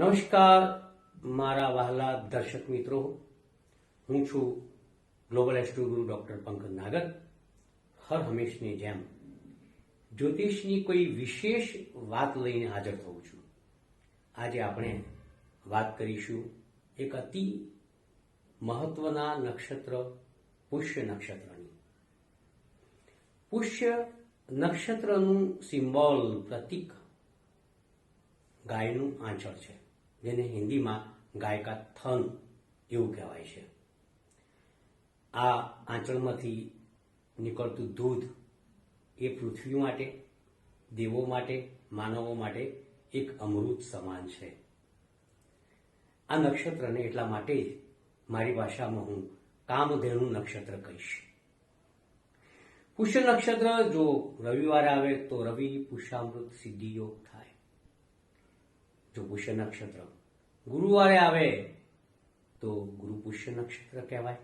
નમસ્કાર, મારા વહાલા દર્શક મિત્રો. હું છું global astro guru doctor Pankaj Nagar. હર હંમેશની જેમ જ્યોતિષની કોઈ વિશેષ વાત લઈને હાજર થઉં છું. આજે આપણે વાત કરીશું એક અતિ મહત્વના નક્ષત્ર, પુષ્ય નક્ષત્રની. પુષ્ય નક્ષત્રનું સિમ્બોલ પ્રતીક ગાયનું આંચળ છે. જેને હિન્દીમાં ગાયકા થન એવું કહેવાય છે. આ આંચળમાંથી નીકળતું દૂધ એ પૃથ્વી માટે, દેવો માટે, માનવો માટે એક અમૃત સમાન છે. આ નક્ષત્રને એટલા માટે જ મારી ભાષામાં હું કામધેનુ નક્ષત્ર કહીશ. પુષ્ય નક્ષત્ર જો રવિવારે આવે તો રવિ પુષ્યામૃત સિદ્ધિયોગ થાય. જો પુષ્ય નક્ષત્ર. ગુરુવારે આવે તો ગુરુ પુષ્ય નક્ષત્ર કહેવાય.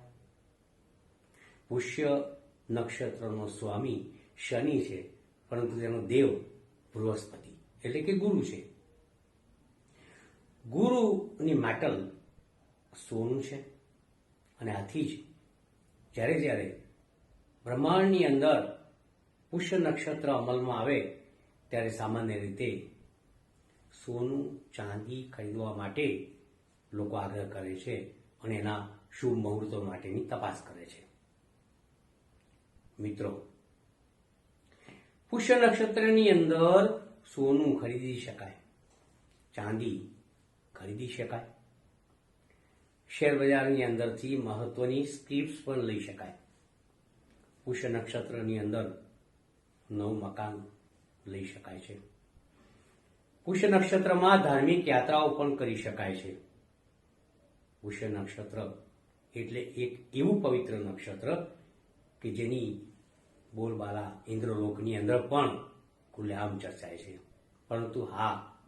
પુષ્ય નક્ષત્રનો સ્વામી શનિ છે, પરંતુ તેનો દેવ બૃહસ્પતિ, એટલે કે ગુરુ છે. ગુરુની માટલ સોનું છે અને આથી જ જ્યારે જ્યારે બ્રહ્માંડની અંદર પુષ્ય નક્ષત્ર અમલમાં આવે, ત્યારે સામાન્ય રીતે સોનું, ચાંદી ખરીદવા માટે લોકો આગ્રહ કરે છે અને એના શુભ મુહૂર્તો માટેની તપાસ કરે છે. મિત્રો, પુષ્ય નક્ષત્રની અંદર સોનું ખરીદી શકાય, ચાંદી ખરીદી શકાય, શેર બજારની અંદરથી મહત્વની સ્ક્રિપ્ટ્સ પણ લઈ શકાય. પુષ્ય નક્ષત્રની અંદર નવું મકાન લઈ શકાય છે. પુષ્ય નક્ષત્રમાં ધાર્મિક યાત્રાઓ પણ કરી શકાય છે. પુષ્ય નક્ષત્ર એટલે એક એવું પવિત્ર નક્ષત્ર કે જેની બોલબાલા ઇન્દ્રલોકની અંદર પણ ખુલ્લેઆમ ચર્ચાય છે. પરંતુ હા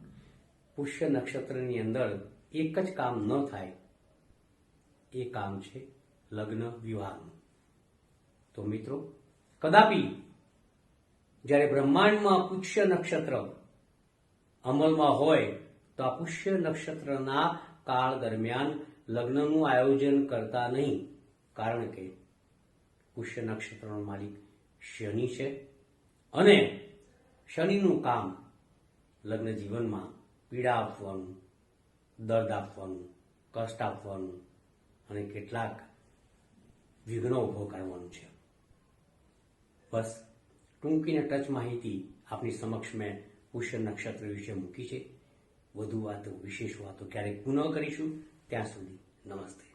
પુષ્ય નક્ષત્રની અંદર એક જ કામ ન થાય, એ કામ છે લગ્ન વિવાહનું. તો મિત્રો, કદાપી જ્યારે બ્રહ્માંડમાં પુષ્ય નક્ષત્ર અમલમાં હોય, તો આ પુષ્ય નક્ષત્રના કાળ દરમિયાન લગ્નનું આયોજન કરતા નહીં, કારણ કે પુષ્ય નક્ષત્રનો માલિક શનિ છે. અને શનિનું કામ લગ્ન જીવનમાં પીડા આપવાનું, દર્દ આપવાનું, કષ્ટ આપવાનું અને કેટલાક વિઘ્નો ઊભો કરવાનું છે. બસ ટૂંકીને ટચ માહિતી આપની સમક્ષ મેં પુષ્ય નક્ષત્ર વિશે મૂકી છે. વધુ વાતો, વિશેષ વાતો ક્યારેક પુનઃ કરીશું. ત્યાં સુધી નમસ્તે.